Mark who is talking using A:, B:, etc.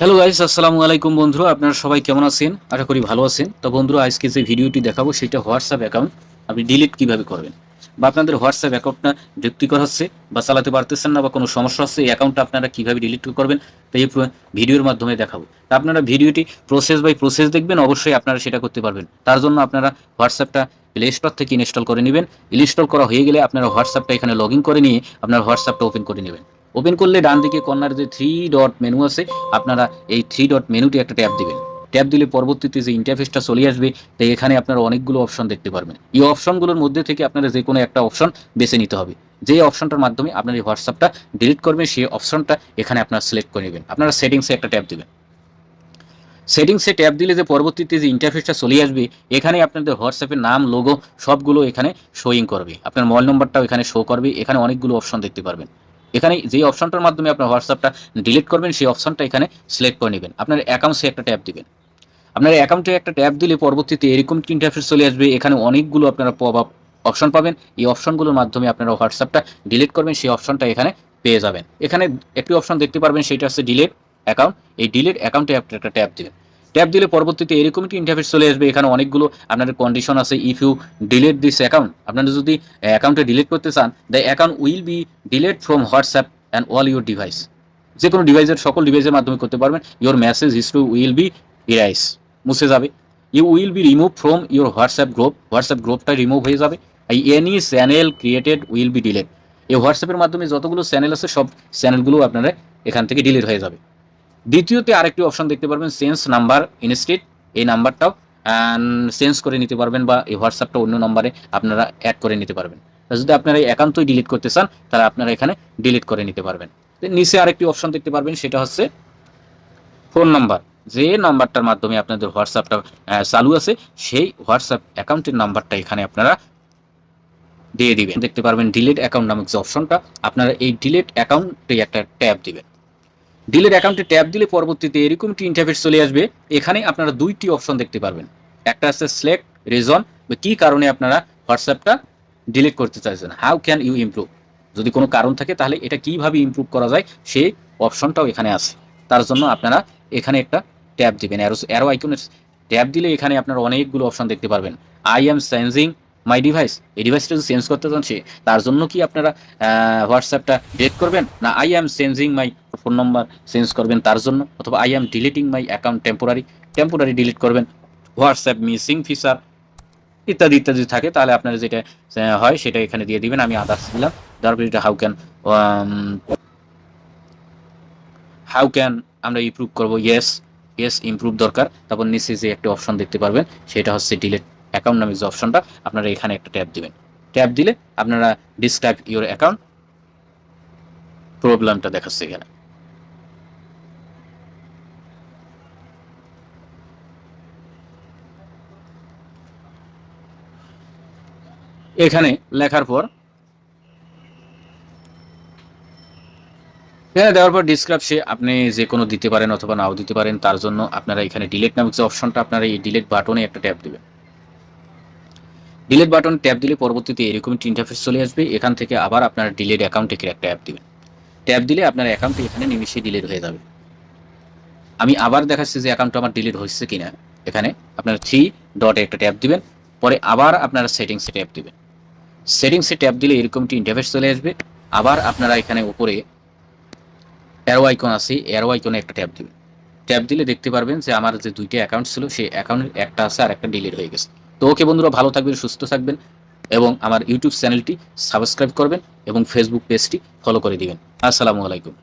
A: Hello guys আসসালামু আলাইকুম বন্ধুরা, আপনারা সবাই কেমন আছেন? আশা করি ভালো আছেন। তো বন্ধুরা, আজকে যে ভিডিওটি দেখাবো, সেটা হোয়াটসঅ্যাপ অ্যাকাউন্ট আপনি ডিলিট কীভাবে করবেন? বা আপনাদের হোয়াটসঅ্যাপ অ্যাকাউন্টটা যুক্তিকর হচ্ছে, বা চালাতে পারতেছেন না, বা কোনো সমস্যা হচ্ছে, এই অ্যাকাউন্টটা আপনারা কীভাবে ডিলিট করবেন তো এই ভিডিওর মাধ্যমে দেখাবো। তা আপনারা ভিডিওটি প্রসেস বাই প্রসেস দেখবেন, অবশ্যই আপনারা সেটা করতে পারবেন। তার জন্য আপনারা হোয়াটসঅ্যাপটা প্লে স্টোর থেকে ইনস্টল করে নেবেন। ইনস্টল করা হয়ে গেলে আপনারা হোয়াটসঅ্যাপটা এখানে লগ করে নিয়ে আপনার হোয়াটসঅ্যাপটা ওপেন করে নেবেন। ওপেন করলে ডান দিকে কর্নার যে থ্রি ডট মেনু আছে, আপনারা এই থ্রি ডট মেনুটি একটা ট্যাপ দিবেন। ট্যাপ দিলে পরবর্তীতে যে ইন্টারফেসটা চলে আসবে, তাই এখানে আপনারা অনেকগুলো অপশন দেখতে পারবেন। এই অপশনগুলোর মধ্যে থেকে আপনারা যে কোনো একটা অপশন বেছে নিতে হবে। যে অপশনটার মাধ্যমে আপনার এই হোয়াটসঅ্যাপটা ডিলিট করবেন, সেই অপশনটা এখানে আপনারা সিলেক্ট করে নেবেন। আপনারা সেটিংসে একটা ট্যাপ দেবেন। সেটিংসে ট্যাপ দিলে যে পরবর্তীতে যে ইন্টারফেসটা চলে আসবে, এখানে আপনাদের হোয়াটসঅ্যাপের নাম লোগো সবগুলো এখানে শোয়িং করবে। আপনার মোবাইল নম্বরটাও এখানে শো করবে। এখানে অনেকগুলো অপশন দেখতে পারবেন। এখানে যে অপশনটার মাধ্যমে আপনার হোয়াটসঅ্যাপটা ডিলিট করবেন, সেই অপশনটা এখানে সিলেক্ট করে নেবেন। আপনার অ্যাকাউন্টসে একটা ট্যাপ দিবেন। আপনার অ্যাকাউন্টে একটা ট্যাপ দিলে পরবর্তীতে এরকম ইন্টারফেস চলে আসবে। এখানে অনেকগুলো আপনারা পপ অপশন পাবেন। এই অপশনগুলোর মাধ্যমে আপনারা হোয়াটসঅ্যাপটা ডিলিট করবেন, সেই অপশনটা এখানে পেয়ে যাবেন। এখানে একটি অপশন দেখতে পারবেন, সেটা হচ্ছে ডিলেট অ্যাকাউন্ট এই ডিলিট অ্যাকাউন্টে একটা ট্যাপ দিবেন। ট্যাপ দিলে পরবর্তীতে এরকম একটি ইন্টারফেস চলে আসবে। এখানে অনেকগুলো আপনাদের কন্ডিশন আছে। If you delete this account আপনারা যদি অ্যাকাউন্টে ডিলিট করতে চান the account will be delete from WhatsApp and all your device যে কোনো ডিভাইসের সকল ডিভাইসের মাধ্যমে করতে পারবেন। Your message history will be erase মুছে যাবে। You will be remove from your WhatsApp group WhatsApp গ্রুপটা রিমুভ হয়ে যাবে। I any channel created will be delete এই হোয়াটসঅ্যাপের মাধ্যমে যতগুলো চ্যানেল আছে, সব চ্যানেলগুলো আপনারা এখান থেকে ডিলিট হয়ে যাবে। দ্বিতীয়তে আরেকটি অপশন দেখতে পারবেন সেন্স নাম্বার ইনস্টিট এই নাম্বারটাও চেঞ্জ করে নিতে পারবেন বা এই হোয়াটসঅ্যাপটা অন্য নম্বরে আপনারা অ্যাড করে নিতে পারবেন। যদি আপনারা একান্তই ডিলিট করতে চান, তাহলে আপনারা এখানে ডিলিট করে নিতে পারবেন। নিচে আরেকটি অপশন দেখতে পারবেন, সেটা হচ্ছে ফোন নাম্বার যে নাম্বারটার মাধ্যমে আপনাদের হোয়াটসঅ্যাপটা চালু আছে, সেই হোয়াটসঅ্যাপ অ্যাকাউন্টের নাম্বারটা এখানে আপনারা দিয়ে দিবেন। দেখতে পারবেন ডিলিট অ্যাকাউন্ট নামক যে অপশনটা আপনারা এই ডিলিট অ্যাকাউন্টে একটা ট্যাব দিবেন। ডিলিট অ্যাকাউন্টে ট্যাব দিলে পরবর্তীতে এরকম একটি ইন্টারফেস চলে আসবে। এখানে আপনারা দুইটি অপশন দেখতে পারবেন। একটা আছে সিলেক্ট রিজন বা কী কারণে আপনারা হোয়াটসঅ্যাপটা ডিলিট করতে চাইছেন? হাউ ক্যান ইউ ইমপ্রুভ যদি কোনো কারণ থাকে, তাহলে এটা কীভাবে ইমপ্রুভ করা যায়? সেই অপশনটাও এখানে আছে। তার জন্য আপনারা এখানে একটা ট্যাব দিবেন। অ্যারো অ্যারো আইকনের ট্যাব দিলে এখানে আপনারা অনেকগুলো অপশন দেখতে পারবেন। I am changing my device এই ডিভাইসটা যদি চেঞ্জ করতে সে, তার জন্য কি আপনারা হোয়াটসঅ্যাপটা ডিলিট করবেন? না I am changing my phone number change করবেন তার জন্য, অথবা I am deleting my account temporary temporary delete করবেন। হোয়াটসঅ্যাপ মিসিং ফিচার ইত্যাদি ইত্যাদি থাকে, তাহলে আপনারা যেটা হয় সেটা এখানে দিয়ে দিবেন, আমি আদার্স দিলাম। তারপর এটা হাউ ক্যান হাউ ক্যান আমরা ইমপ্রুভ করব? ইয়েস ইয়েস ইমপ্রুভ দরকার। তারপর নিচে যে একটা অপশন দেখতে পারবেন, সেটা হচ্ছে ডিলিট অ্যাকাউন্ট নামে যে অপশনটা আপনারা এখানে একটা ট্যাপ দিবেন। ট্যাপ দিলে আপনারা ডিসক্রাইব ইউর অ্যাকাউন্ট প্রবলেমটা দেখাচ্ছে এখানে। এখানে লেখার পর এখানে দেওয়ার পর ডিসক্রাইব সে, আপনি যে কোনো দিতে পারেন অথবা নাও দিতে পারেন, তার জন্য আপনারা এখানে ডিলেট নামক যে অপশনটা আপনারা এই ডিলেট বাটনে একটা ট্যাপ দিবেন। ডিলেট বাটন ট্যাপ দিলে পরবর্তীতে এরকম একটি ইন্টারফেস চলে আসবে। এখান থেকে আবার আপনার ডিলেট অ্যাকাউন্টে একটা অ্যাপ দিবেন। ট্যাপ দিলে আপনার অ্যাকাউন্ট এখানে নিমিশে ডিলিট হয়ে যাবে। আমি আবার দেখাচ্ছি যে অ্যাকাউন্টটা আমার ডিলিট হয়েছে কিনা। এখানে আপনার থ্রি ডটে একটা ট্যাপ দিবেন, পরে আবার আপনারা সেটিংসে ট্যাপ দিবেন। সেটিংসে ট্যাপ দিলে এরকম একটি ইন্টারফেস চলে আসবে। আবার আপনারা এখানে উপরে অ্যারো আইকন আছে অ্যারো আইকনে একটা ট্যাপ দিবেন। ট্যাপ দিলে দেখতে পারবেন যে আমার যে দুইটা অ্যাকাউন্ট ছিল, সেই অ্যাকাউন্টের একটা আছে আর একটা ডিলিট হয়ে গেছে। তো ওকে বন্ধুরা ভালো থাকবেন, সুস্থ থাকবেন এবং আমার ইউটিউব চ্যানেলটি সাবস্ক্রাইব করবেন এবং ফেসবুক পেজটি ফলো করে দিবেন। আসসালামু আলাইকুম।